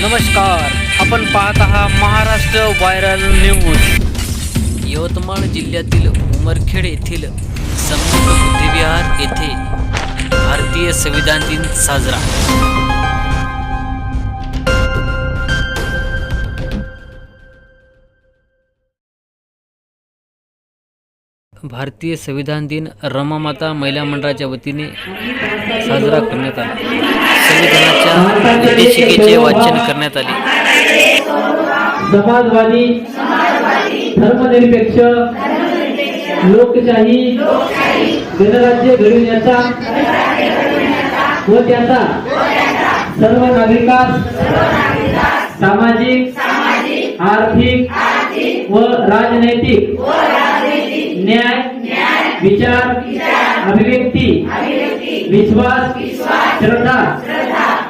नमस्कार आपण पाहत आहात महाराष्ट्र व्हायरल न्यूज. यवतमाळ जिल्ह्यातील उमरखेड येथील संगम बुद्धिविहार येथे भारतीय संविधान दिन साजरा. भारतीय संविधान दिन रमामाता महिला मंडळाच्या वतीने साजरा करण्यात आला. संविधानाच्या उद्देशिकेचे वाचन करण्यात आले. समाजवादी धर्मनिरपेक्ष लोकशाही गणराज्य घडविण्याचा व त्याचा सर्व नागरिकांस सामाजिक आर्थिक व राजनैतिक न्याय विचार अभिव्यक्ती विश्वास श्रद्धा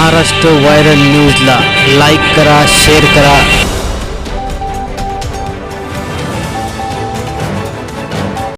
महाराष्ट्र व्हायरल न्यूजला लाईक करा शेअर करा.